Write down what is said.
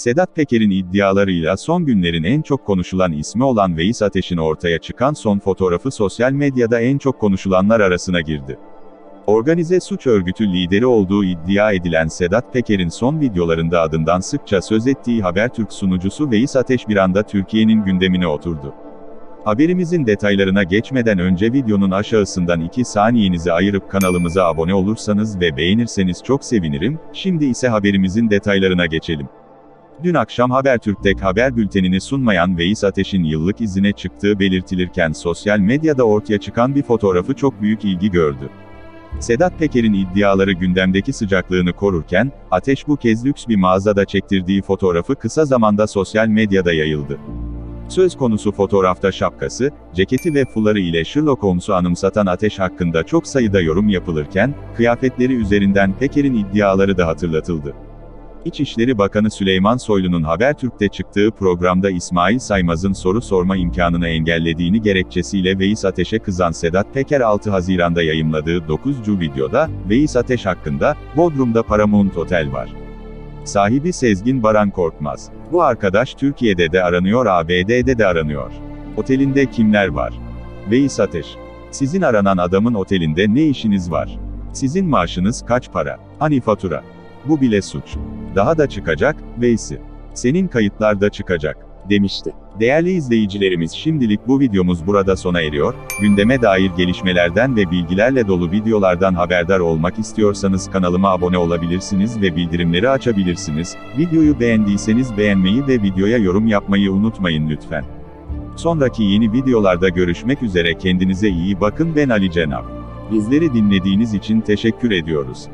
Sedat Peker'in iddialarıyla son günlerin en çok konuşulan ismi olan Veys Ateş'in ortaya çıkan son fotoğrafı sosyal medyada en çok konuşulanlar arasına girdi. Organize suç örgütü lideri olduğu iddia edilen Sedat Peker'in son videolarında adından sıkça söz ettiği Habertürk sunucusu Veys Ateş bir anda Türkiye'nin gündemine oturdu. Haberimizin detaylarına geçmeden önce videonun aşağısından 2 saniyenizi ayırıp kanalımıza abone olursanız ve beğenirseniz çok sevinirim, şimdi ise haberimizin detaylarına geçelim. Dün akşam Habertürk'te haber bültenini sunmayan Veys Ateş'in yıllık izine çıktığı belirtilirken sosyal medyada ortaya çıkan bir fotoğrafı çok büyük ilgi gördü. Sedat Peker'in iddiaları gündemdeki sıcaklığını korurken, Ateş bu kez lüks bir mağazada çektirdiği fotoğrafı kısa zamanda sosyal medyada yayıldı. Söz konusu fotoğrafta şapkası, ceketi ve fuları ile Sherlock Holmes'u anımsatan Ateş hakkında çok sayıda yorum yapılırken, kıyafetleri üzerinden Peker'in iddiaları da hatırlatıldı. İçişleri Bakanı Süleyman Soylu'nun Habertürk'te çıktığı programda İsmail Saymaz'ın soru sorma imkanını engellediğini gerekçesiyle Veys Ateş'e kızan Sedat Peker 6 Haziran'da yayımladığı 9. videoda, Veys Ateş hakkında, Bodrum'da Paramount Otel var. Sahibi Sezgin Baran Korkmaz. Bu arkadaş Türkiye'de de aranıyor ABD'de de aranıyor. Otelinde kimler var? Veys Ateş. Sizin aranan adamın otelinde ne işiniz var? Sizin maaşınız kaç para? Hani fatura? Bu bile suç. Daha da çıkacak, Veysi. Senin kayıtlarda çıkacak, demişti. Değerli izleyicilerimiz şimdilik bu videomuz burada sona eriyor. Gündeme dair gelişmelerden ve bilgilerle dolu videolardan haberdar olmak istiyorsanız kanalıma abone olabilirsiniz ve bildirimleri açabilirsiniz. Videoyu beğendiyseniz beğenmeyi ve videoya yorum yapmayı unutmayın lütfen. Sonraki yeni videolarda görüşmek üzere kendinize iyi bakın ben Ali Cenap. Bizleri dinlediğiniz için teşekkür ediyoruz.